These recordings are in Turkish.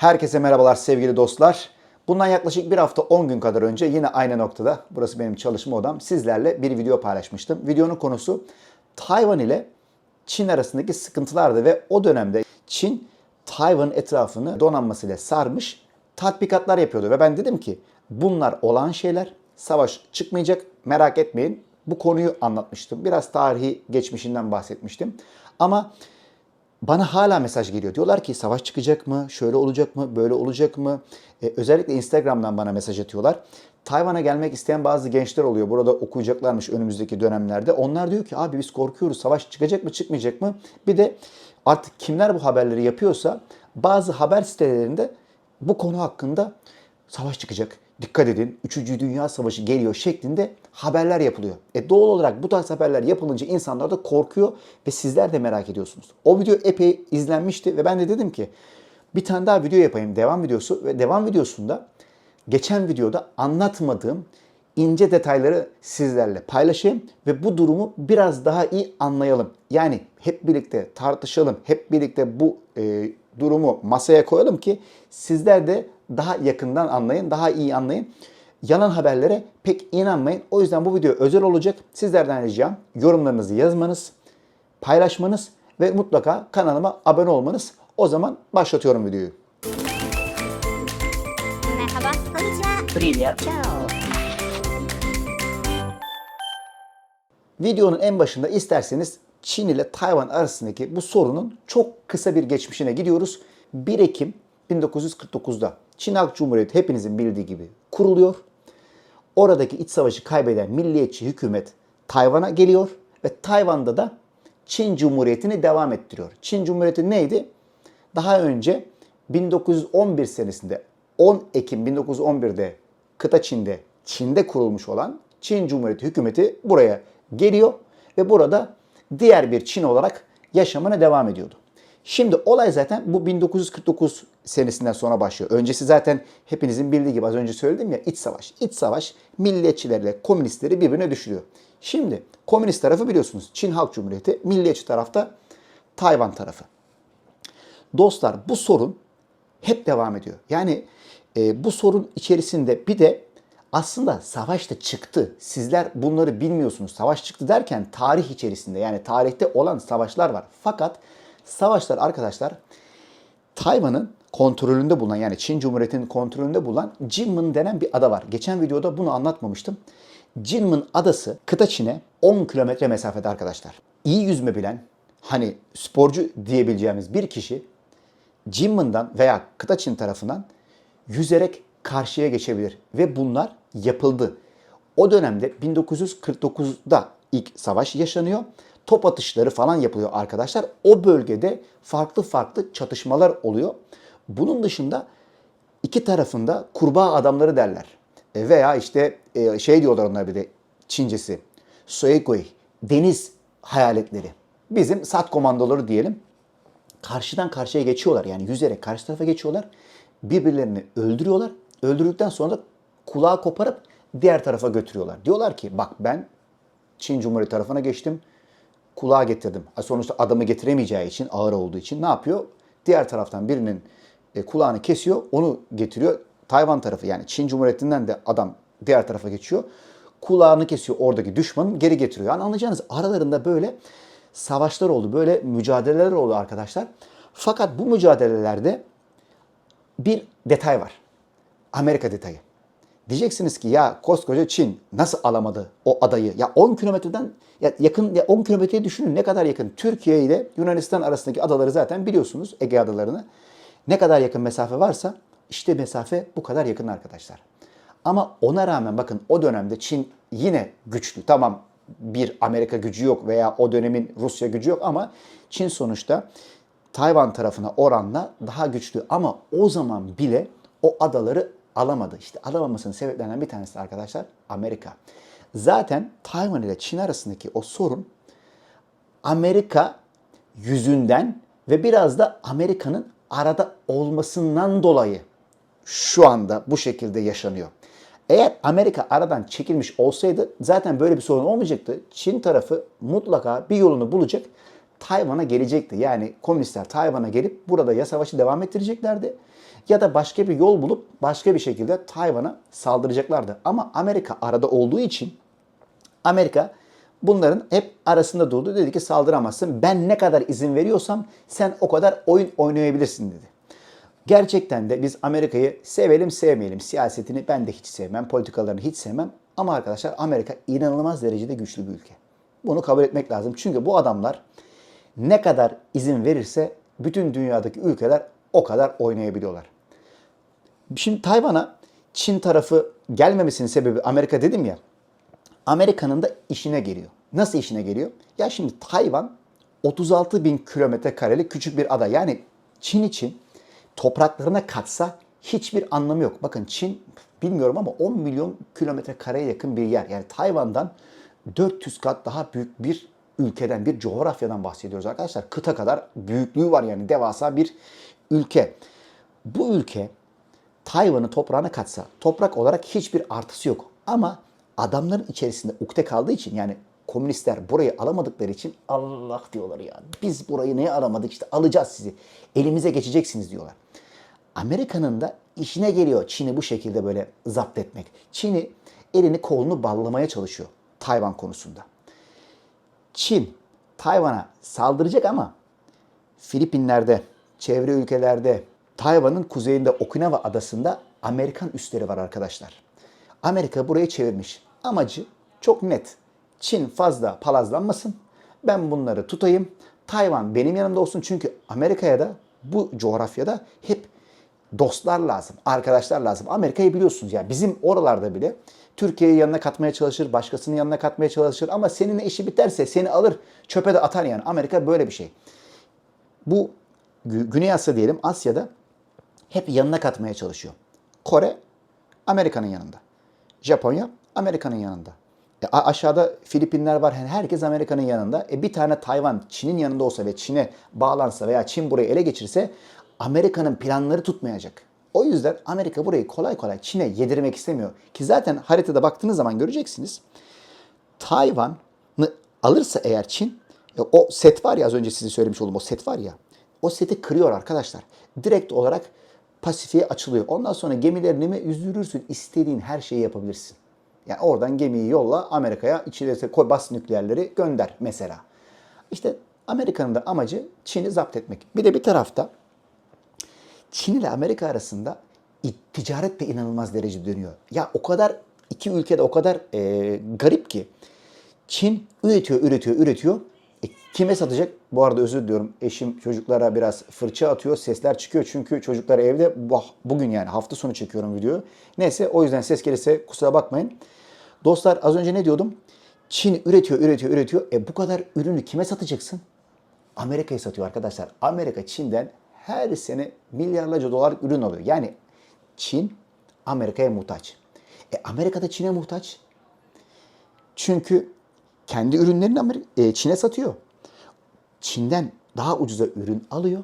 Herkese merhabalar sevgili dostlar. Bundan yaklaşık bir hafta 10 gün kadar önce yine aynı noktada, burası benim çalışma odam, sizlerle bir video paylaşmıştım. Videonun konusu Tayvan ile Çin arasındaki sıkıntılardı ve o dönemde Çin Tayvan etrafını donanmasıyla sarmış tatbikatlar yapıyordu. Ve ben dedim ki bunlar olan şeyler, savaş çıkmayacak, merak etmeyin. Bu konuyu anlatmıştım. Biraz tarihi geçmişinden bahsetmiştim. Ama bana hala mesaj geliyor. Diyorlar ki savaş çıkacak mı? Şöyle olacak mı? Böyle olacak mı? Ee, özellikle Instagram'dan bana mesaj atıyorlar. Tayvan'a gelmek isteyen bazı gençler oluyor. Burada okuyacaklarmış önümüzdeki dönemlerde. Onlar diyor ki abi biz korkuyoruz. Savaş çıkacak mı çıkmayacak mı? Bir de artık kimler bu haberleri yapıyorsa bazı haber sitelerinde bu konu hakkında savaş çıkacak. Dikkat edin 3. Dünya Savaşı geliyor şeklinde haberler yapılıyor. E doğal olarak bu tarz haberler yapılınca insanlar da korkuyor ve sizler de merak ediyorsunuz. O video epey izlenmişti ve ben de dedim ki bir tane daha video yapayım devam videosu ve devam videosunda geçen videoda anlatmadığım ince detayları sizlerle paylaşayım ve bu durumu biraz daha iyi anlayalım. Yani hep birlikte tartışalım, hep birlikte bu e, durumu masaya koyalım ki sizler de daha yakından anlayın, daha iyi anlayın. Yalan haberlere pek inanmayın. O yüzden bu video özel olacak. Sizlerden ricam yorumlarınızı yazmanız, paylaşmanız ve mutlaka kanalıma abone olmanız. O zaman başlatıyorum videoyu. Merhaba. Konnichiwa. Привет. Ciao. Videonun en başında isterseniz Çin ile Tayvan arasındaki bu sorunun çok kısa bir geçmişine gidiyoruz. 1 Ekim 1949'da Çin Halk Cumhuriyeti hepinizin bildiği gibi kuruluyor. Oradaki iç savaşı kaybeden milliyetçi hükümet Tayvan'a geliyor ve Tayvan'da da Çin Cumhuriyeti'ni devam ettiriyor. Çin Cumhuriyeti neydi? Daha önce 1911 senesinde 10 Ekim 1911'de kıta Çin'de Çin'de kurulmuş olan Çin Cumhuriyeti hükümeti buraya geliyor ve burada diğer bir Çin olarak yaşamına devam ediyordu. Şimdi olay zaten bu 1949 senesinden sonra başlıyor. Öncesi zaten hepinizin bildiği gibi az önce söyledim ya iç savaş. İç savaş milliyetçilerle komünistleri birbirine düşürüyor. Şimdi komünist tarafı biliyorsunuz Çin Halk Cumhuriyeti, milliyetçi tarafta Tayvan tarafı. Dostlar bu sorun hep devam ediyor. Yani e, bu sorun içerisinde bir de aslında savaş da çıktı. Sizler bunları bilmiyorsunuz. Savaş çıktı derken tarih içerisinde yani tarihte olan savaşlar var. Fakat savaşlar arkadaşlar Tayvan'ın kontrolünde bulunan yani Çin Cumhuriyeti'nin kontrolünde bulunan Jinmen denen bir ada var. Geçen videoda bunu anlatmamıştım. Jinmen adası kıta Çin'e 10 kilometre mesafede arkadaşlar. İyi yüzme bilen hani sporcu diyebileceğimiz bir kişi Jinmen'dan veya kıta Çin tarafından yüzerek karşıya geçebilir. Ve bunlar yapıldı. O dönemde 1949'da ilk savaş yaşanıyor. Top atışları falan yapılıyor arkadaşlar. O bölgede farklı farklı çatışmalar oluyor. Bunun dışında iki tarafında kurbağa adamları derler. E, Veya işte e, şey diyorlar onlar bir de Çincesi. Sueikoi, deniz hayaletleri. Bizim sat komandoları diyelim karşıdan karşıya geçiyorlar. Yani yüzerek karşı tarafa geçiyorlar. Birbirlerini öldürüyorlar. Öldürdükten sonra da kulağı koparıp diğer tarafa götürüyorlar. Diyorlar ki bak ben Çin Cumhuriyeti tarafına geçtim. Kulağı getirdim. Sonuçta adamı getiremeyeceği için, ağır olduğu için ne yapıyor? Diğer taraftan birinin e, kulağını kesiyor, onu getiriyor. Tayvan tarafı yani Çin Cumhuriyeti'nden de adam diğer tarafa geçiyor. Kulağını kesiyor oradaki düşmanın geri getiriyor. Yani anlayacağınız aralarında böyle savaşlar oldu, böyle mücadeleler oldu arkadaşlar. Fakat bu mücadelelerde bir detay var. Amerika detayı. Diyeceksiniz ki ya koskoca Çin nasıl alamadı o adayı? Ya 10 kilometreden ya yakın ya 10 kilometreyi düşünün ne kadar yakın. Türkiye ile Yunanistan arasındaki adaları zaten biliyorsunuz Ege adalarını. Ne kadar yakın mesafe varsa işte mesafe bu kadar yakın arkadaşlar. Ama ona rağmen bakın o dönemde Çin yine güçlü. Tamam bir Amerika gücü yok veya o dönemin Rusya gücü yok ama Çin sonuçta Tayvan tarafına oranla daha güçlü. Ama o zaman bile o adaları alamadı. İşte alamamasının sebeplerinden bir tanesi arkadaşlar Amerika. Zaten Tayvan ile Çin arasındaki o sorun Amerika yüzünden ve biraz da Amerika'nın arada olmasından dolayı şu anda bu şekilde yaşanıyor. Eğer Amerika aradan çekilmiş olsaydı zaten böyle bir sorun olmayacaktı. Çin tarafı mutlaka bir yolunu bulacak. Tayvan'a gelecekti. Yani komünistler Tayvan'a gelip burada ya savaşı devam ettireceklerdi ya da başka bir yol bulup başka bir şekilde Tayvan'a saldıracaklardı. Ama Amerika arada olduğu için Amerika bunların hep arasında durdu. Dedi ki saldıramazsın. Ben ne kadar izin veriyorsam sen o kadar oyun oynayabilirsin dedi. Gerçekten de biz Amerika'yı sevelim sevmeyelim. Siyasetini ben de hiç sevmem. Politikalarını hiç sevmem. Ama arkadaşlar Amerika inanılmaz derecede güçlü bir ülke. Bunu kabul etmek lazım. Çünkü bu adamlar ne kadar izin verirse bütün dünyadaki ülkeler o kadar oynayabiliyorlar. Şimdi Tayvan'a Çin tarafı gelmemesinin sebebi Amerika dedim ya. Amerika'nın da işine geliyor. Nasıl işine geliyor? Ya şimdi Tayvan 36 bin kilometre karelik küçük bir ada. Yani Çin için topraklarına katsa hiçbir anlamı yok. Bakın Çin bilmiyorum ama 10 milyon kilometre kareye yakın bir yer. Yani Tayvan'dan 400 kat daha büyük bir ülkeden, bir coğrafyadan bahsediyoruz arkadaşlar. Kıta kadar büyüklüğü var yani devasa bir ülke. Bu ülke Tayvan'ı toprağına katsa toprak olarak hiçbir artısı yok. Ama adamların içerisinde ukde kaldığı için yani komünistler burayı alamadıkları için Allah diyorlar ya. Biz burayı neye alamadık işte alacağız sizi. Elimize geçeceksiniz diyorlar. Amerika'nın da işine geliyor Çin'i bu şekilde böyle zapt etmek. Çin'i elini kolunu ballamaya çalışıyor Tayvan konusunda. Çin Tayvan'a saldıracak ama Filipinler'de, çevre ülkelerde, Tayvan'ın kuzeyinde Okinawa adasında Amerikan üsleri var arkadaşlar. Amerika burayı çevirmiş. Amacı çok net. Çin fazla palazlanmasın. Ben bunları tutayım. Tayvan benim yanımda olsun. Çünkü Amerika'ya da bu coğrafyada hep dostlar lazım, arkadaşlar lazım. Amerika'yı biliyorsunuz ya bizim oralarda bile Türkiye'yi yanına katmaya çalışır, başkasının yanına katmaya çalışır ama seninle işi biterse seni alır, çöpe de atar yani. Amerika böyle bir şey. Bu Gü- Güney Asya diyelim Asya'da hep yanına katmaya çalışıyor. Kore Amerika'nın yanında. Japonya Amerika'nın yanında. E, aşağıda Filipinler var. Yani herkes Amerika'nın yanında. E, bir tane Tayvan Çin'in yanında olsa ve Çin'e bağlansa veya Çin burayı ele geçirse Amerika'nın planları tutmayacak. O yüzden Amerika burayı kolay kolay Çin'e yedirmek istemiyor. Ki zaten haritada baktığınız zaman göreceksiniz. Tayvan'ı alırsa eğer Çin, e, o set var ya az önce size söylemiş olduğum o set var ya, o seti kırıyor arkadaşlar. Direkt olarak Pasifik'e açılıyor. Ondan sonra gemilerini mi yüzdürürsün, istediğin her şeyi yapabilirsin. Yani oradan gemiyi yolla Amerika'ya, içine koy bas nükleerleri gönder mesela. İşte Amerika'nın da amacı Çin'i zapt etmek. Bir de bir tarafta Çin ile Amerika arasında ticaret de inanılmaz derece dönüyor. Ya o kadar iki ülkede o kadar e, garip ki Çin üretiyor, üretiyor, üretiyor. E, kime satacak? Bu arada özür diliyorum. Eşim çocuklara biraz fırça atıyor. Sesler çıkıyor çünkü çocuklar evde. Bu, bugün yani hafta sonu çekiyorum videoyu. Neyse o yüzden ses gelirse kusura bakmayın. Dostlar az önce ne diyordum? Çin üretiyor, üretiyor, üretiyor. E bu kadar ürünü kime satacaksın? Amerika'ya satıyor arkadaşlar. Amerika Çin'den her sene milyarlarca dolar ürün alıyor. Yani Çin Amerika'ya muhtaç. E Amerika da Çin'e muhtaç. Çünkü kendi ürünlerini Ameri- e, Çin'e satıyor. Çin'den daha ucuza ürün alıyor.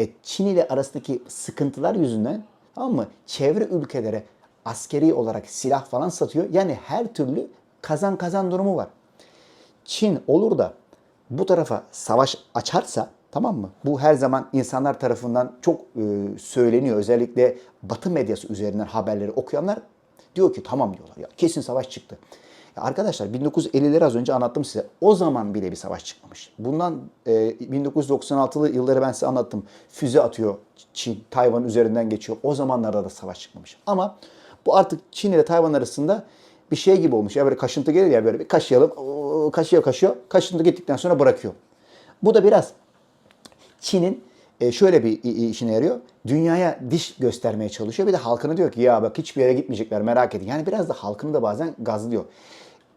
E, Çin ile arasındaki sıkıntılar yüzünden tamam mı? Çevre ülkelere askeri olarak silah falan satıyor. Yani her türlü kazan kazan durumu var. Çin olur da bu tarafa savaş açarsa tamam mı? Bu her zaman insanlar tarafından çok e, söyleniyor. Özellikle Batı medyası üzerinden haberleri okuyanlar diyor ki tamam diyorlar ya kesin savaş çıktı. Ya arkadaşlar 1950'leri az önce anlattım size. O zaman bile bir savaş çıkmamış. Bundan e, 1996'lı yılları ben size anlattım. Füze atıyor Çin, Tayvan üzerinden geçiyor. O zamanlarda da savaş çıkmamış. Ama bu artık Çin ile Tayvan arasında bir şey gibi olmuş. Ya böyle kaşıntı gelir ya böyle bir kaşıyalım. Oo, Kaşıyor kaşıyor. Kaşıntı gittikten sonra bırakıyor. Bu da biraz Çin'in e, şöyle bir işine yarıyor. Dünyaya diş göstermeye çalışıyor. Bir de halkına diyor ki ya bak hiçbir yere gitmeyecekler merak edin. Yani biraz da halkını da bazen gazlıyor.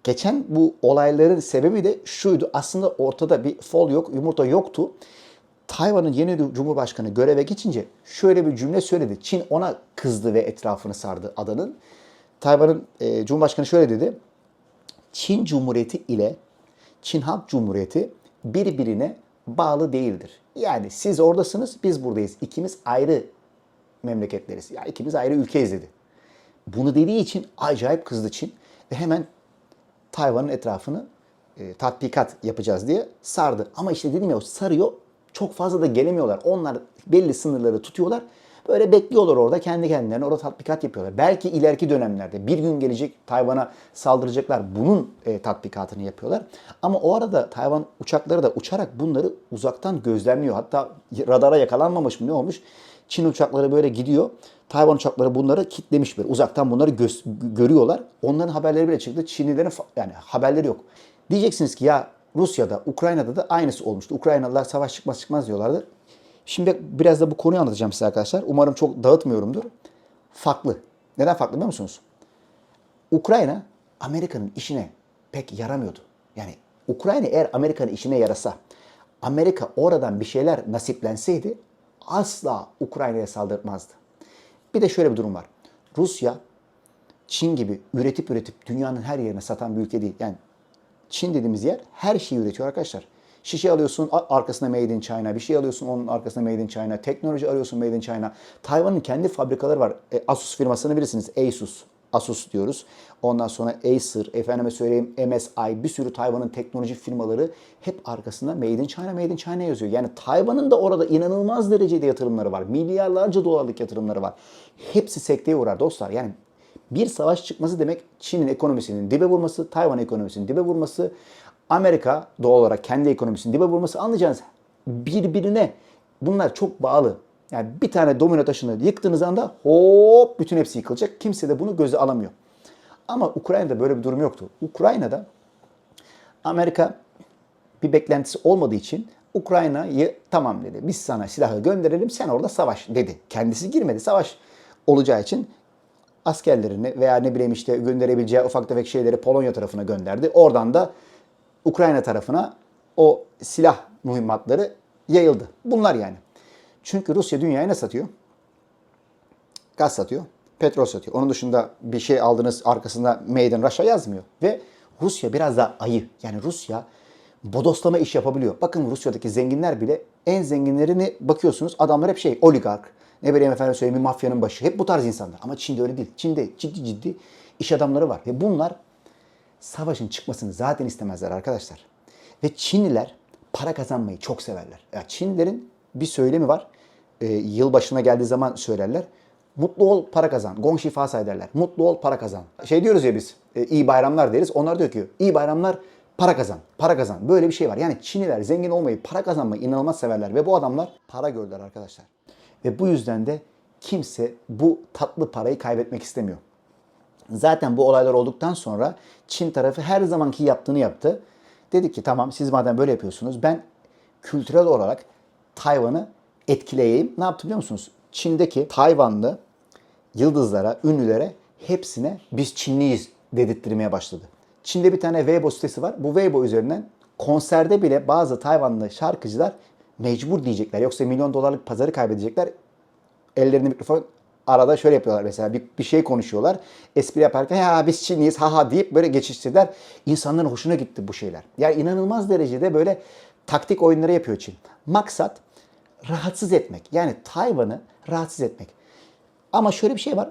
Geçen bu olayların sebebi de şuydu. Aslında ortada bir fol yok, yumurta yoktu. Tayvan'ın yeni cumhurbaşkanı göreve geçince şöyle bir cümle söyledi. Çin ona kızdı ve etrafını sardı adanın. Tayvan'ın e, cumhurbaşkanı şöyle dedi. Çin Cumhuriyeti ile Çin Halk Cumhuriyeti birbirine bağlı değildir. Yani siz oradasınız, biz buradayız. İkimiz ayrı memleketleriz. Ya ikimiz ayrı ülkeyiz dedi. Bunu dediği için acayip kızdı Çin ve hemen Tayvan'ın etrafını e, tatbikat yapacağız diye sardı. Ama işte dedim ya sarıyor çok fazla da gelemiyorlar. Onlar belli sınırları tutuyorlar. Böyle bekliyorlar orada kendi kendilerine orada tatbikat yapıyorlar. Belki ileriki dönemlerde bir gün gelecek Tayvan'a saldıracaklar. Bunun e, tatbikatını yapıyorlar. Ama o arada Tayvan uçakları da uçarak bunları uzaktan gözlemliyor. Hatta radara yakalanmamış mı ne olmuş? Çin uçakları böyle gidiyor. Tayvan uçakları bunları kitlemiş böyle. Uzaktan bunları göz- görüyorlar. Onların haberleri bile çıktı. Çinlilerin yani haberleri yok. Diyeceksiniz ki ya Rusya'da, Ukrayna'da da aynısı olmuştu. Ukraynalılar savaş çıkmaz çıkmaz diyorlardı. Şimdi biraz da bu konuyu anlatacağım size arkadaşlar. Umarım çok dağıtmıyorumdur. Farklı. Neden farklı biliyor musunuz? Ukrayna Amerika'nın işine pek yaramıyordu. Yani Ukrayna eğer Amerika'nın işine yarasa, Amerika oradan bir şeyler nasiplenseydi asla Ukrayna'ya saldırmazdı. Bir de şöyle bir durum var. Rusya, Çin gibi üretip üretip dünyanın her yerine satan bir ülke değil. Yani Çin dediğimiz yer her şeyi üretiyor arkadaşlar. Şişe alıyorsun arkasına Made in China, bir şey alıyorsun onun arkasına Made in China, teknoloji arıyorsun Made in China. Tayvan'ın kendi fabrikaları var. E, Asus firmasını bilirsiniz. Asus. Asus diyoruz. Ondan sonra Acer, efendime söyleyeyim MSI, bir sürü Tayvan'ın teknoloji firmaları hep arkasında Made in China, Made in China yazıyor. Yani Tayvan'ın da orada inanılmaz derecede yatırımları var. Milyarlarca dolarlık yatırımları var. Hepsi sekteye uğrar dostlar. Yani bir savaş çıkması demek Çin'in ekonomisinin dibe vurması, Tayvan ekonomisinin dibe vurması, Amerika doğal olarak kendi ekonomisinin dibe vurması anlayacağınız birbirine bunlar çok bağlı. Yani bir tane domino taşını yıktığınız anda hop bütün hepsi yıkılacak. Kimse de bunu göze alamıyor. Ama Ukrayna'da böyle bir durum yoktu. Ukrayna'da Amerika bir beklentisi olmadığı için Ukrayna'yı tamam dedi. Biz sana silahı gönderelim sen orada savaş dedi. Kendisi girmedi. Savaş olacağı için askerlerini veya ne bileyim işte gönderebileceği ufak tefek şeyleri Polonya tarafına gönderdi. Oradan da Ukrayna tarafına o silah mühimmatları yayıldı. Bunlar yani. Çünkü Rusya dünyaya ne satıyor? Gaz satıyor, petrol satıyor. Onun dışında bir şey aldınız arkasında Made in Russia yazmıyor. Ve Rusya biraz daha ayı. Yani Rusya bodoslama iş yapabiliyor. Bakın Rusya'daki zenginler bile en zenginlerini bakıyorsunuz adamlar hep şey oligark. Ne bileyim efendim söyleyeyim mafyanın başı. Hep bu tarz insanlar. Ama Çin'de öyle değil. Çin'de ciddi ciddi iş adamları var. Ve bunlar savaşın çıkmasını zaten istemezler arkadaşlar. Ve Çinliler para kazanmayı çok severler. Ya Çinlilerin bir söylemi var. Ee, yıl başına geldiği zaman söylerler. Mutlu ol, para kazan. Gong Shi Fa Sai derler. Mutlu ol, para kazan. Şey diyoruz ya biz, e, iyi bayramlar deriz. Onlar diyor ki, iyi bayramlar, para kazan. Para kazan. Böyle bir şey var. Yani Çinliler zengin olmayı, para kazanmayı inanılmaz severler. Ve bu adamlar para gördüler arkadaşlar. Ve bu yüzden de kimse bu tatlı parayı kaybetmek istemiyor. Zaten bu olaylar olduktan sonra Çin tarafı her zamanki yaptığını yaptı. Dedi ki tamam siz madem böyle yapıyorsunuz ben kültürel olarak Tayvan'ı etkileyeyim. Ne yaptı biliyor musunuz? Çin'deki Tayvanlı yıldızlara, ünlülere hepsine biz Çinliyiz dedirttirmeye başladı. Çin'de bir tane Weibo sitesi var. Bu Weibo üzerinden konserde bile bazı Tayvanlı şarkıcılar mecbur diyecekler. Yoksa milyon dolarlık pazarı kaybedecekler ellerinde mikrofon arada şöyle yapıyorlar mesela bir, bir şey konuşuyorlar. Espri yaparken ya biz Çinliyiz haha deyip böyle geçiştirdiler. İnsanların hoşuna gitti bu şeyler. Yani inanılmaz derecede böyle taktik oyunları yapıyor Çin. Maksat rahatsız etmek. Yani Tayvan'ı rahatsız etmek. Ama şöyle bir şey var.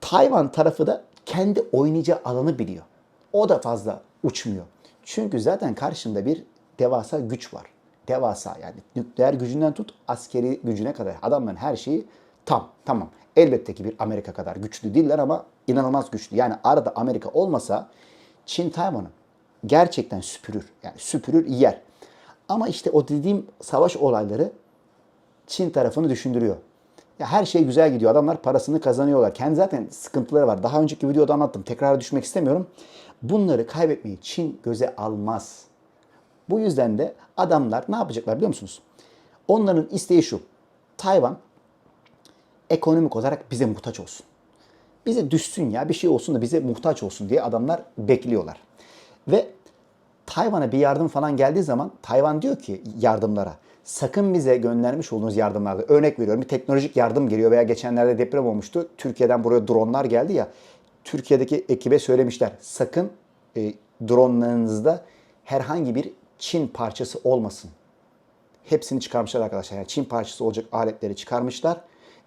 Tayvan tarafı da kendi oynayacağı alanı biliyor. O da fazla uçmuyor. Çünkü zaten karşında bir devasa güç var. Devasa yani nükleer gücünden tut askeri gücüne kadar adamların her şeyi tam tamam. Elbette ki bir Amerika kadar güçlü değiller ama inanılmaz güçlü. Yani arada Amerika olmasa Çin Tayvan'ı gerçekten süpürür. Yani süpürür yer. Ama işte o dediğim savaş olayları Çin tarafını düşündürüyor. Ya her şey güzel gidiyor. Adamlar parasını kazanıyorlar. Kendi zaten sıkıntıları var. Daha önceki videoda anlattım. Tekrar düşmek istemiyorum. Bunları kaybetmeyi Çin göze almaz. Bu yüzden de adamlar ne yapacaklar biliyor musunuz? Onların isteği şu. Tayvan ekonomik olarak bize muhtaç olsun. Bize düşsün ya bir şey olsun da bize muhtaç olsun diye adamlar bekliyorlar. Ve Tayvan'a bir yardım falan geldiği zaman Tayvan diyor ki yardımlara sakın bize göndermiş olduğunuz yardımlarda örnek veriyorum bir teknolojik yardım geliyor veya geçenlerde deprem olmuştu. Türkiye'den buraya dronlar geldi ya. Türkiye'deki ekibe söylemişler sakın e, dronlarınızda herhangi bir Çin parçası olmasın. Hepsini çıkarmışlar arkadaşlar. Yani Çin parçası olacak aletleri çıkarmışlar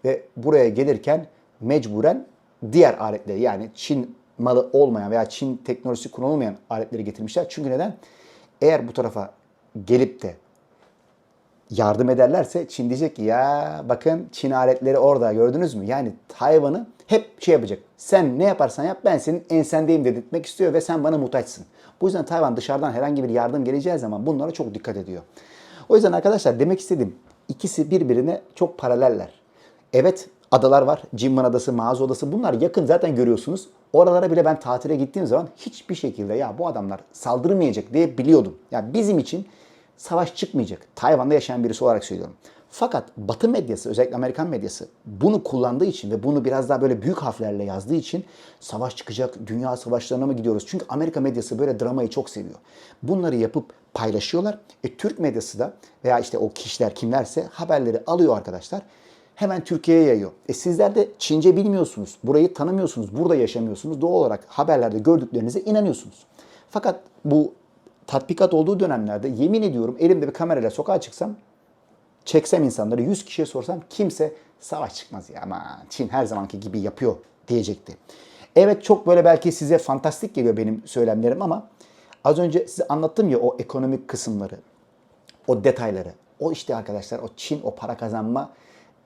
ve buraya gelirken mecburen diğer aletleri yani Çin malı olmayan veya Çin teknolojisi kullanılmayan aletleri getirmişler. Çünkü neden? Eğer bu tarafa gelip de yardım ederlerse Çin diyecek ki ya bakın Çin aletleri orada gördünüz mü? Yani Tayvan'ı hep şey yapacak. Sen ne yaparsan yap ben senin ensendeyim dedirtmek istiyor ve sen bana muhtaçsın. Bu yüzden Tayvan dışarıdan herhangi bir yardım geleceği zaman bunlara çok dikkat ediyor. O yüzden arkadaşlar demek istediğim ikisi birbirine çok paraleller. Evet adalar var. Jinman Adası, Mağaza Adası bunlar yakın zaten görüyorsunuz. Oralara bile ben tatile gittiğim zaman hiçbir şekilde ya bu adamlar saldırmayacak diye biliyordum. Ya bizim için savaş çıkmayacak. Tayvan'da yaşayan birisi olarak söylüyorum. Fakat Batı medyası, özellikle Amerikan medyası bunu kullandığı için ve bunu biraz daha böyle büyük harflerle yazdığı için savaş çıkacak, dünya savaşlarına mı gidiyoruz? Çünkü Amerika medyası böyle dramayı çok seviyor. Bunları yapıp paylaşıyorlar. E, Türk medyası da veya işte o kişiler kimlerse haberleri alıyor arkadaşlar. Hemen Türkiye'ye yayıyor. E sizler de Çince bilmiyorsunuz, burayı tanımıyorsunuz, burada yaşamıyorsunuz. Doğal olarak haberlerde gördüklerinize inanıyorsunuz. Fakat bu tatbikat olduğu dönemlerde yemin ediyorum elimde bir kamerayla sokağa çıksam çeksem insanları 100 kişiye sorsam kimse savaş çıkmaz ya ama Çin her zamanki gibi yapıyor diyecekti. Evet çok böyle belki size fantastik geliyor benim söylemlerim ama az önce size anlattım ya o ekonomik kısımları, o detayları. O işte arkadaşlar o Çin o para kazanma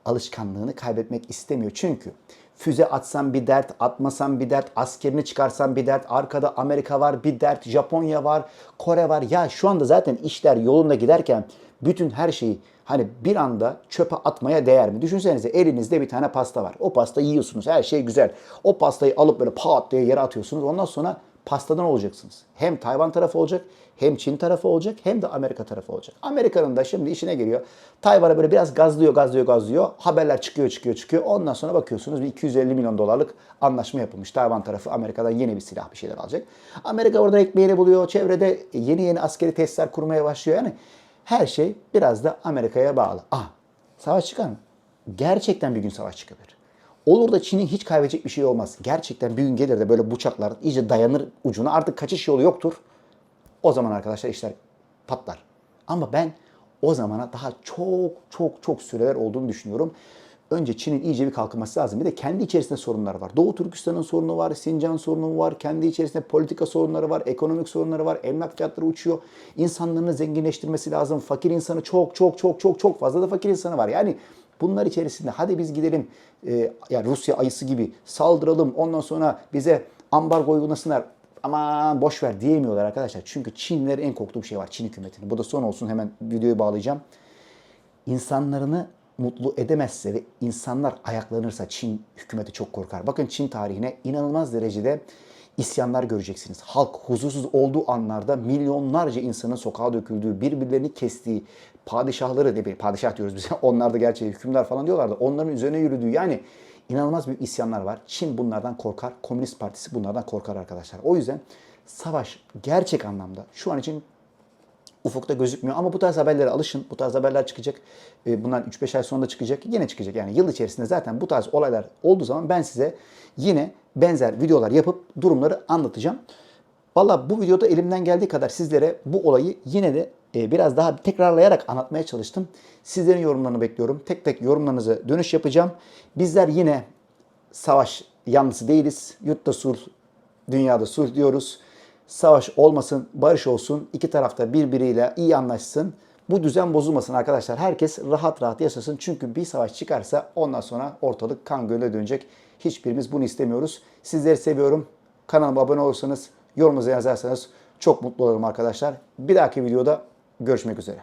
alışkanlığını kaybetmek istemiyor. Çünkü füze atsan bir dert, atmasan bir dert, askerini çıkarsan bir dert, arkada Amerika var bir dert, Japonya var, Kore var. Ya şu anda zaten işler yolunda giderken bütün her şeyi hani bir anda çöpe atmaya değer mi? Düşünsenize elinizde bir tane pasta var. O pastayı yiyorsunuz. Her şey güzel. O pastayı alıp böyle pat diye yere atıyorsunuz. Ondan sonra pastadan olacaksınız. Hem Tayvan tarafı olacak, hem Çin tarafı olacak, hem de Amerika tarafı olacak. Amerika'nın da şimdi işine geliyor. Tayvan'a böyle biraz gazlıyor, gazlıyor, gazlıyor. Haberler çıkıyor, çıkıyor, çıkıyor. Ondan sonra bakıyorsunuz bir 250 milyon dolarlık anlaşma yapılmış. Tayvan tarafı Amerika'dan yeni bir silah bir şeyler alacak. Amerika orada ekmeğini buluyor. Çevrede yeni yeni askeri tesisler kurmaya başlıyor. Yani her şey biraz da Amerika'ya bağlı. Ah, savaş çıkar mı? Gerçekten bir gün savaş çıkabilir. Olur da Çin'in hiç kaybedecek bir şey olmaz. Gerçekten bir gün gelir de böyle bıçaklar iyice dayanır ucuna artık kaçış yolu yoktur. O zaman arkadaşlar işler patlar. Ama ben o zamana daha çok çok çok süreler olduğunu düşünüyorum. Önce Çin'in iyice bir kalkınması lazım. Bir de kendi içerisinde sorunlar var. Doğu Türkistan'ın sorunu var, Sincan sorunu var, kendi içerisinde politika sorunları var, ekonomik sorunları var, emlak fiyatları uçuyor. İnsanlarını zenginleştirmesi lazım. Fakir insanı çok çok çok çok çok fazla da fakir insanı var. Yani bunlar içerisinde hadi biz gidelim e, yani Rusya ayısı gibi saldıralım ondan sonra bize ambargo uygulasınlar aman boş ver diyemiyorlar arkadaşlar. Çünkü Çinlilerin en korktuğu bir şey var Çin hükümetinin. Bu da son olsun hemen videoyu bağlayacağım. İnsanlarını mutlu edemezse ve insanlar ayaklanırsa Çin hükümeti çok korkar. Bakın Çin tarihine inanılmaz derecede isyanlar göreceksiniz. Halk huzursuz olduğu anlarda milyonlarca insanın sokağa döküldüğü, birbirlerini kestiği, padişahları, de padişah diyoruz biz, onlar da gerçi hükümdar falan diyorlardı. Onların üzerine yürüdüğü yani inanılmaz büyük isyanlar var. Çin bunlardan korkar, Komünist Partisi bunlardan korkar arkadaşlar. O yüzden savaş gerçek anlamda şu an için ufukta gözükmüyor. Ama bu tarz haberlere alışın. Bu tarz haberler çıkacak. E, Bundan 3-5 ay sonra da çıkacak. Yine çıkacak. Yani yıl içerisinde zaten bu tarz olaylar olduğu zaman ben size yine benzer videolar yapıp durumları anlatacağım. Valla bu videoda elimden geldiği kadar sizlere bu olayı yine de e, biraz daha tekrarlayarak anlatmaya çalıştım. Sizlerin yorumlarını bekliyorum. Tek tek yorumlarınızı dönüş yapacağım. Bizler yine savaş yanlısı değiliz. Yurtta sulh, dünyada sulh diyoruz. Savaş olmasın, barış olsun. İki tarafta birbiriyle iyi anlaşsın. Bu düzen bozulmasın arkadaşlar. Herkes rahat rahat yaşasın. Çünkü bir savaş çıkarsa ondan sonra ortalık kan gölüne dönecek. Hiçbirimiz bunu istemiyoruz. Sizleri seviyorum. Kanalıma abone olursanız, yorumunuzu yazarsanız çok mutlu olurum arkadaşlar. Bir dahaki videoda görüşmek üzere.